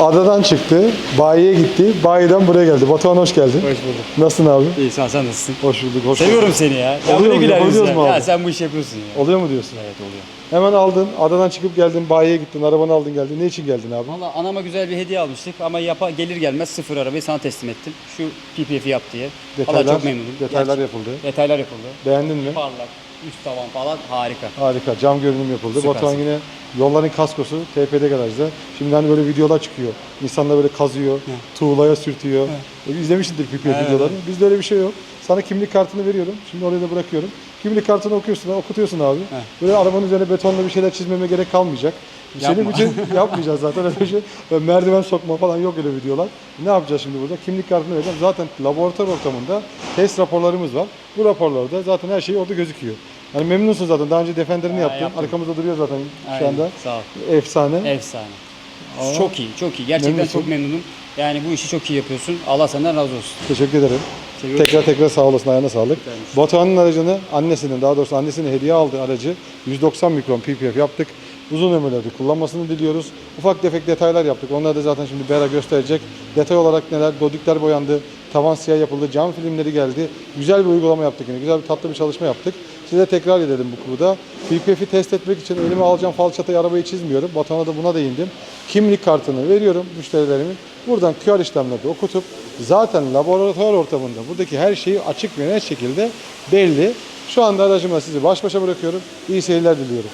Adadan çıktı, bayiye gitti, bayiden buraya geldi. Batuhan hoş geldin. Hoş bulduk. Nasılsın abi? İyi sen, sen nasılsın? Hoş bulduk, hoş Seviyorum seni ya. Ya Oluyor böyle mu? güler Yapabiliyoruz ya. mu abi? Ya sen bu işi yapıyorsun ya. Oluyor mu diyorsun? Evet oluyor. Hemen aldın, adadan çıkıp geldin, bayiye gittin, arabanı aldın geldin. Ne için geldin abi? Valla anama güzel bir hediye almıştık ama yapa, gelir gelmez sıfır arabayı sana teslim ettim. Şu PPF'i yap diye. Valla çok memnunum. detaylar Gerçi- yapıldı. Detaylar yapıldı. Beğendin mi? Parlak, üst tavan falan harika. Harika, cam görünüm yapıldı. Süpersin. Batuhan yine yolların kaskosu TPD garajda. Şimdi hani böyle videolar çıkıyor. İnsanlar böyle kazıyor, tuğlaya sürtüyor. E, İzlemişsindir PPF Evet, videolarını. Bizde öyle bir şey yok. Sana kimlik kartını veriyorum. Şimdi oraya da bırakıyorum. Kimlik kartını okuyorsun, okutuyorsun abi. Böyle arabanın üzerine betonla bir şeyler çizmeme gerek kalmayacak. Senin Yapma. bütün yapmayacağız zaten öyle bir şey. Merdiven sokma falan yok öyle videolar. Ne yapacağız şimdi burada? Kimlik kartını vereceğim. Zaten laboratuvar ortamında test raporlarımız var. Bu raporlarda zaten her şey orada gözüküyor. Yani memnunsun zaten. Daha önce Defender'ini yaptın. yaptım. Arkamızda duruyor zaten şu Aynen, anda. Sağ ol. Efsane. Efsane. Çok iyi, çok iyi. Gerçekten Memnunsun. çok memnunum. Yani bu işi çok iyi yapıyorsun. Allah senden razı olsun. Teşekkür ederim. Seviyorum. Tekrar tekrar sağ olasın. Ayağına sağlık. Batuhan'ın aracını annesinin daha doğrusu annesinin hediye aldığı aracı 190 mikron PPF yaptık. Uzun ömürlerde kullanmasını diliyoruz. Ufak tefek detaylar yaptık. Onları da zaten şimdi Bera gösterecek. Detay olarak neler? Dodikler boyandı. Tavan siyah yapıldı. Cam filmleri geldi. Güzel bir uygulama yaptık yine. Güzel bir tatlı bir çalışma yaptık. Size tekrar edelim bu konuda. PPF'i test etmek için elime alacağım falçatayı arabayı çizmiyorum. Batuhan'a da buna değindim. Kimlik kartını veriyorum müşterilerimin. Buradan QR işlemlerde okutup zaten laboratuvar ortamında buradaki her şeyi açık ve net şekilde belli. Şu anda aracımla sizi baş başa bırakıyorum. İyi seyirler diliyorum.